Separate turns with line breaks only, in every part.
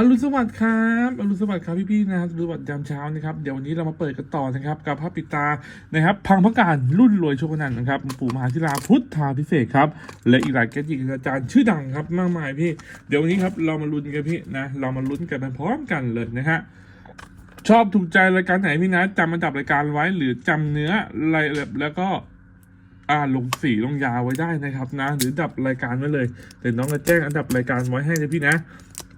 อรุณสวัสดิ์ครับอรุณสวัสดิ์ครับพี่ๆนะครับอรุณสวัสดิ์ยามเช้านะครับ เดี๋ยววันนี้เรามาเปิดกันต่อนะครับ กับพระปิดตานะครับ พังพระการรุ่นรวยโชคนันท์นะครับปู่มหาธิราพุทธาพิเศษครับ และอีกหลายแกจิกอาจารย์ชื่อดังครับมากมายพี่ เดี๋ยววันนี้ครับเรามาลุ้นกันพี่นะ เรามาลุ้นกันพร้อมกันเลยนะฮะชอบถูกใจรายการไหนพี่นะจำอันดับรายการไว้หรือจำเนื้อรายละเอียดแล้วก็อ่าลงสีลงยาไว้ได้นะครับนะ หรือดับรายการไว้เลยแต่น้องจะแจ้งอันดับรายการไว้ให้นะพี่นะ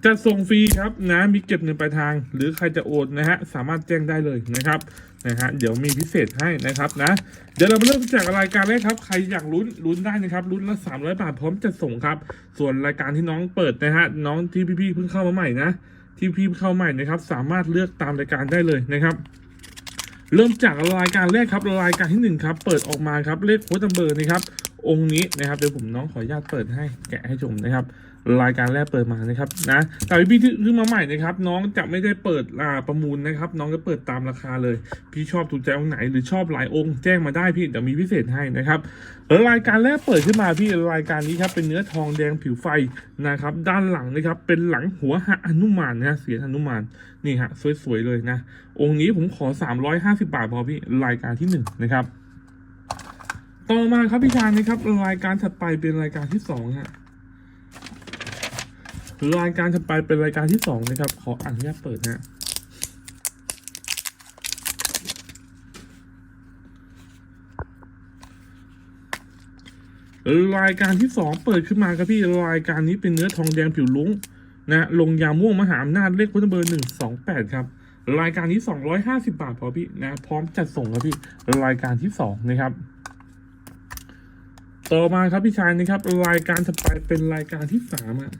จะส่งฟรีครับนะมีเก็บเงินปลายทาง หรือใครจะโอนนะฮะสามารถแจ้งได้เลยนะครับนะฮะเดี๋ยวมีพิเศษให้นะครับนะเดี๋ยวเรามาเริ่มจากรายการแรกครับ ใครอยากลุ้นลุ้นได้นะครับลุ้นละ 300 บาทพร้อมจะส่งครับ ส่วนรายการที่น้องเปิดนะฮะน้องที่พี่ๆเพิ่งเข้ามาใหม่นะที่พี่เข้าใหม่นะครับ สามารถเลือกตามรายการได้เลยนะครับ เริ่มจากรายการแรกครับรายการที่หนึ่งครับเปิดออกมาครับเลขโค้ดเบอร์นะครับ องค์นี้นะครับเดี๋ยวผมน้องขออนุญาตเปิดให้แกะให้ชมนะครับ รายการแรกเปิดมานะครับนะแต่พี่ที่ขึ้นมาใหม่นะครับ น้องจะไม่ได้เปิดอ่าประมูลนะครับ น้องจะเปิดตามราคาเลย พี่ชอบถูกใจองค์ไหนหรือชอบหลายองค์แจ้งมาได้พี่เดี๋ยวมีพิเศษให้นะครับรายการแรกเปิดขึ้นมาพี่รายการนี้ครับเป็นเนื้อทองแดงผิวไฟนะครับ ด้านหลังนะครับเป็นหลังหัวหะนุมานนะเสียนหนุมานนี่ฮะสวยๆเลยนะ องค์นี้ผมขอ 350 บาทพอพี่รายการที่หนึ่งนะครับ ต่อมาครับพี่ชายนะครับรายการถัดไปเป็นรายการที่สองฮะรายการถัดไปเป็นรายการที่สองนะครับ ขออนุญาตเปิดนะรายการที่สองเปิดขึ้นมาครับพี่รายการนี้เป็นเนื้อทองแดงผิวลุ้งนะลงยาม่วงมหาอำนาจเลขพุทธเบอร์หนึ่งสองแปดครับรายการนี้สองร้อยห้าสิบาทพอพี่นะพร้อมจัดส่งครับพี่รายการที่สองนะครับ ต่อมาครับพี่ชายนะครับ รายการถัดไปเป็นรายการที่สามอะ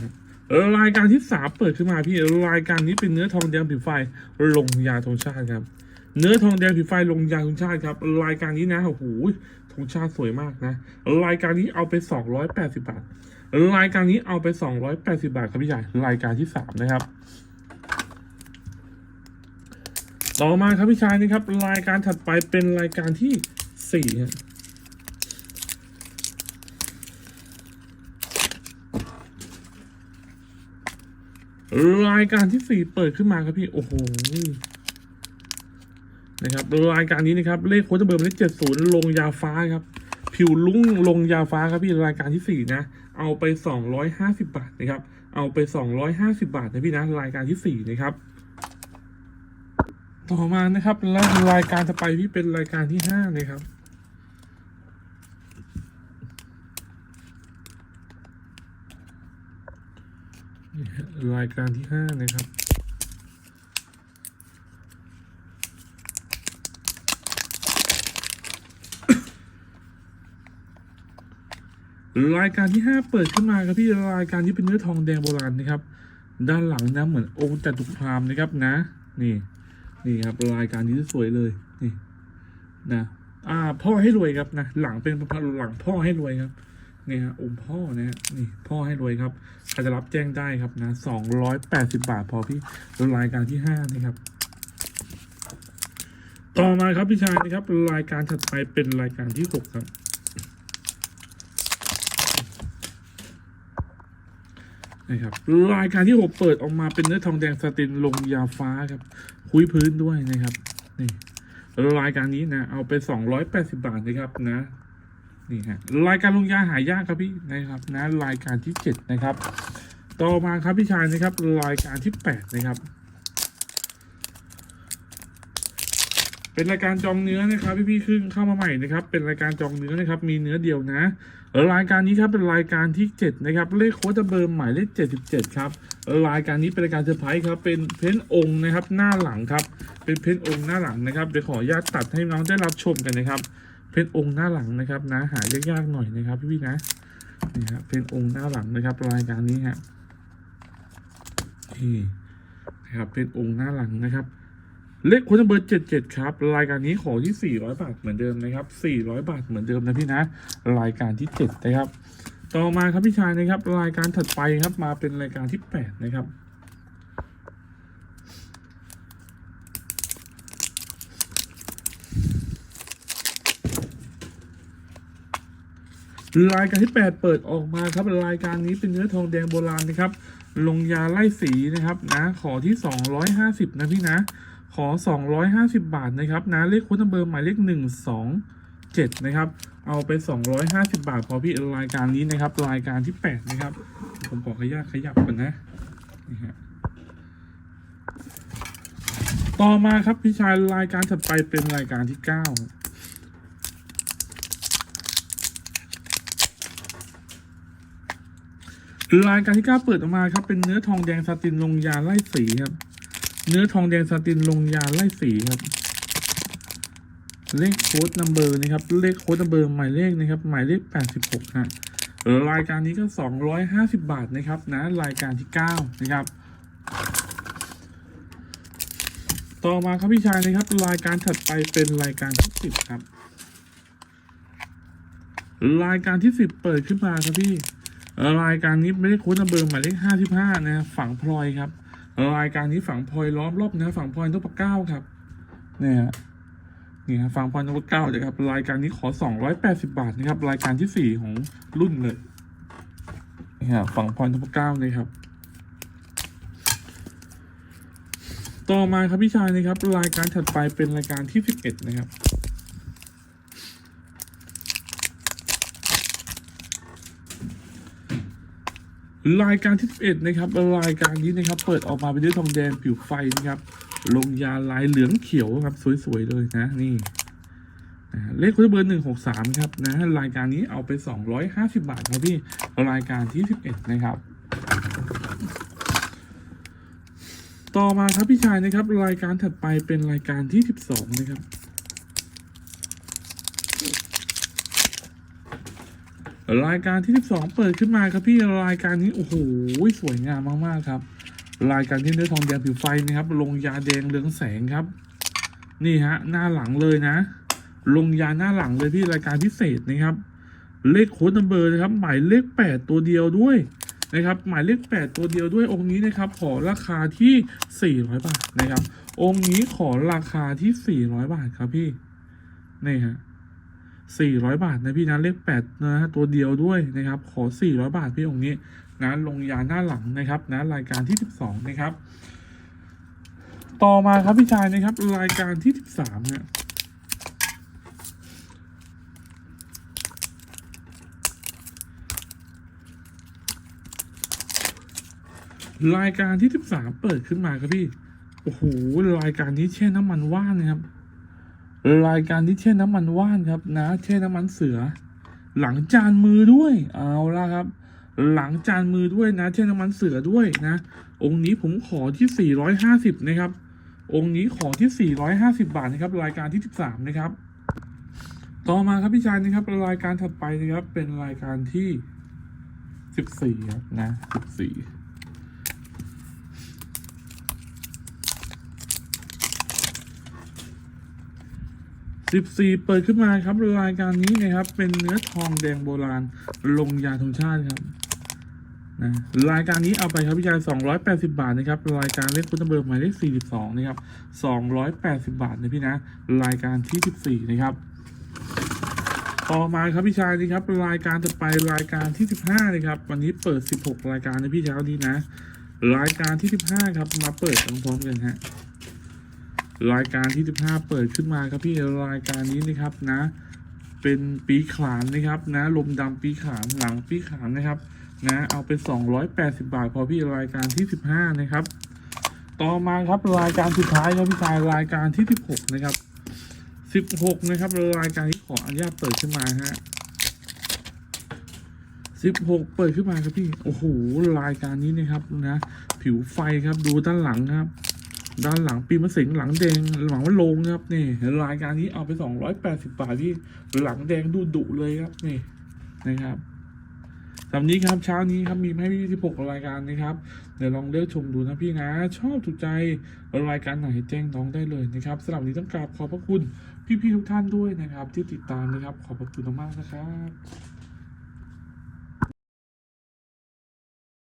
นะรายการที่สามเปิดขึ้นมาพี่รายการนี้เป็นเนื้อทองแดงผิวไฟลงยาธงชาติครับ เนื้อทองแดงผิวไฟลงยาธงชาติครับ รายการนี้นะโอ้โหธงชาติสวยมากนะ รายการนี้เอาไปสองร้อยแปดสิบบาท รายการนี้เอาไปสองร้อยแปดสิบาทครับพี่ชายรายการที่สามนะครับ ต่อมาครับพี่ชายนะครับ รายการถัดไปเป็นรายการที่สี่รายการที่สี่เปิดขึ้นมาครับพี่ โอ้โหนะครับรายการนี้นะครับ เลขโค้ดเบอร์เลขเจ็ดศูนย์ลงยาฟ้าครับ ผิวลุ้งลงยาฟ้าครับพี่รายการที่สี่นะ เอาไปสองร้อยห้าสิบาทนะครับ เอาไปสองร้อยห้าสิบาทนะพี่นะรายการที่สี่นะครับ ต่อมานะครับแล้วรายการจะไปพี่เป็นรายการที่ห้านะครับรายการที่ห้านะครับ รายการที่ห้าเปิดขึ้นมาครับพี่รายการที่เป็นเนื้อทองแดงโบราณนะครับ ด้านหลังนะเหมือนองค์จตุคามนะครับนะ นี่นี่ครับรายการนี้สวยเลยนี่นะอ่าพ่อให้รวยครับนะหลังเป็นพระหลังพ่อให้รวยครับนี่ฮะองค์พ่อนะฮะนี่พ่อให้รวยครับใครจะรับแจ้งได้ครับนะสองร้อยแปดสิบาทพอพี่รายการที่ห้านี่ครับต่อมาครับพี่ชายนะครับ รายการถัดไปเป็นรายการที่หกครับ นะครับรายการที่หกเปิดออกมาเป็นเนื้อทองแดงสตินลงยาฟ้าครับ คุยพื้นด้วยนะครับนี่รายการนี้นะ เอาไปสองร้อยแปดสิบาทนะครับนะนี่ฮะรายการลงยาหายากครับพี่นะครับนะรายการที่เจ็ดนะครับ ต่อมาครับพี่ชายนะครับ รายการที่แปดนะครับ เป็นรายการจองเนื้อนะครับพี่พี่ขึ้นเข้ามาใหม่นะครับ เป็นรายการจองเนื้อนะครับ มีเนื้อเดียวนะ รายการนี้ครับเป็นรายการที่ 7 นะครับ เลขโค้ดเบอร์หมายเลข 77 ครับ รายการนี้เป็นรายการเซอร์ไพรส์ครับ เป็นเพ้นองค์นะครับหน้าหลังครับ เป็นเพ้นองค์หน้าหลังนะครับ เดี๋ยวขออนุญาตตัดให้น้องได้รับชมกันนะครับ เพ้นองค์หน้าหลังนะครับนะ หายากๆหน่อยนะครับพี่ๆนะ นี่ครับเพ้นองค์หน้าหลังนะครับ รายการนี้ฮะนี่นะครับ เป็นองค์หน้าหลังนะครับ เลขโค้ดเบอร์เจ็ดเจ็ดครับ รายการนี้ขอที่สี่ร้อยบาทเหมือนเดิมนะครับสี่ร้อยบาทเหมือนเดิมนะพี่นะ รายการที่เจ็ดนะครับ ต่อมาครับพี่ชายนะครับ รายการถัดไปครับมาเป็นรายการที่แปดนะครับรายการที่ 8 เปิดออกมาครับรายการนี้เป็นเนื้อทองแดงโบราณนะครับ ลงยาไล่สีนะครับนะขอที่ 250 นะพี่นะ ขอ 250 บาทนะครับนะเลขโค้ดนัมเบอร์หมายเลข127 นะครับ เอาไป 250 บาทพอพี่รายการนี้นะครับ รายการที่ 8 นะครับ ผมขอขยับขยับก่อนนะนี่ฮะต่อมาครับพี่ชายรายการถัดไปเป็นรายการที่ 9 รายการที่ 9 เปิดออกมาครับเป็นเนื้อทองแดงซาตินลงยาไล่สีครับ เนื้อทองแดงซาตินลงยาไล่สีครับ เลขโค้ดนัมเบอร์นะครับ เลขโค้ดนัมเบอร์หมายเลขนะครับ หมายเลข86ฮะรายการนี้ก็250บาทนะครับ นะ รายการที่9นะครับ ต่อมาครับพี่ชายนะครับ รายการถัดไปเป็นรายการที่10ครับ รายการที่10เปิดขึ้นมาครับพี่ รายการนี้ไม่ได้โค้ดนัมเบอร์หมายเลข55นะ ฝังพลอยครับ รายการนี้ฝังพลอยล้อมรอบนะฝังพลอยนพเก้าครับเนี่ยนี่ฮะฝังพลอยนพเก้าเลยครับรายการนี้ขอ280บาทนะครับ รายการที่4ของรุ่นเลยนี่ฮะฝังพลอยนพเก้าเลยครับ ต่อมาครับพี่ชายนะครับ รายการถัดไปเป็นรายการที่11นะครับ รายการที่11นะครับรายการนี้นะครับ เปิดออกมาเป็นด้วยทองแดงผิวไฟนะครับ ลงยาลายเหลืองเขียวครับ สวยๆเลยนะนี่เลขคุณเบอร์หนึ่งหกสามครับนะรายการนี้เอาไป250บาทครับพี่รายการที่11นะครับ ต่อมาครับพี่ชายนะครับ รายการถัดไปเป็นรายการที่12นะครับ รายการที่ 12 เปิดขึ้นมาครับพี่รายการนี้โอ้โหสวยงามมากๆครับ รายการที่เนื้อทองแดงผิวไฟนะครับ ลงยาแดงเรืองแสงครับ นี่ฮะหน้าหลังเลยนะ ลงยาหน้าหลังเลยพี่รายการพิเศษนะครับ เลขโค้ดนัมเบอร์นะครับ หมายเลข 8 ตัวเดียวด้วยนะครับ หมายเลข 8 ตัวเดียวด้วยองค์นี้นะครับ ขอราคาที่ 400 บาทนะครับ องค์นี้ขอราคาที่ 400 บาทครับพี่นี่ฮะ 400 บาทนะพี่นะเลข8นะฮะตัวเดียวด้วยนะครับ ขอ 400 บาทพี่องค์นี้นะลงยาหน้าหลังนะครับนะรายการที่ 12 นะครับ ต่อมาครับพี่ชายนะครับ รายการที่ 13เนี่ยรายการที่ 13 เปิดขึ้นมาครับพี่ โอ้โห รายการนี้แช่น้ำมันว่านนะครับ รายการที่แช่น้ำมันว่านครับ นะ แช่น้ำมันเสือ หลังจานมือด้วย เอาละครับ หลังจานมือด้วยนะ แช่น้ำมันเสือด้วยนะ องค์นี้ผมขอที่ 450 นะครับ องค์นี้ขอที่ 450 บาทนะครับ รายการที่ 13 นะครับ ต่อมาครับพี่ชายนะครับ รายการถัดไปนะครับ เป็นรายการที่ 14ครับนะ14 สิบสี่เปิดขึ้นมาครับรายการนี้นะครับ เป็นเนื้อทองแดงโบราณ ลงยาธงชาติครับนะรายการนี้เอาไปครับพี่ชายสองร้อยแปดสิบาทนะครับ รายการเลขคุณเบอร์หมายเลขสี่สิบสองนะครับสองร้อยแปดสิบาทนะพี่นะ รายการที่สิบสี่นะครับ ต่อมาครับพี่ชายนี่ครับ รายการจะไปรายการที่สิบห้านะครับ วันนี้เปิดสิบหกรายการนะพี่เช้านี้นะ รายการที่สิบห้าครับ มาเปิดพร้อมๆกันฮะ รายการที่15เปิดขึ้นมาครับพี่รายการนี้นะครับนะ เป็นปีขานนะครับนะลมดำปีขานหลังปีขานนะครับ นะเอาเป็น280 บาท พอพี่รายการที่ 15 นะครับ ต่อมาครับรายการสุดท้ายครับพี่ชายรายการที่ 16 นะครับ 16 นะครับรายการที่ขออนุญาตเปิดขึ้นมาฮะ16 เปิดขึ้นมาครับพี่ โอ้โห รายการนี้นะครับนะ ผิวไฟครับดูด้านหลังครับ ด้านหลังปีมะเสงหลังแดงหลังว่าลงครับนี่รายการนี้เอาไปสองร้อยแปดสิบาทที่หลังแดงดูดุเลยครับนี่นะครับสำหรับนี้ครับเช้านี้ครับมีให้พี่ที่ปกรายการนะครับเดี๋ยวลองเลือกชมดูนะพี่นะ ชอบถูกใจรายการไหนแจ้งน้องได้เลยนะครับสำหรับนนี้ต้องกราบขอบพระคุณพี่ๆทุกท่านด้วยนะครับ ที่ติดตามนะครับขอบพระคุณมากๆนะครับ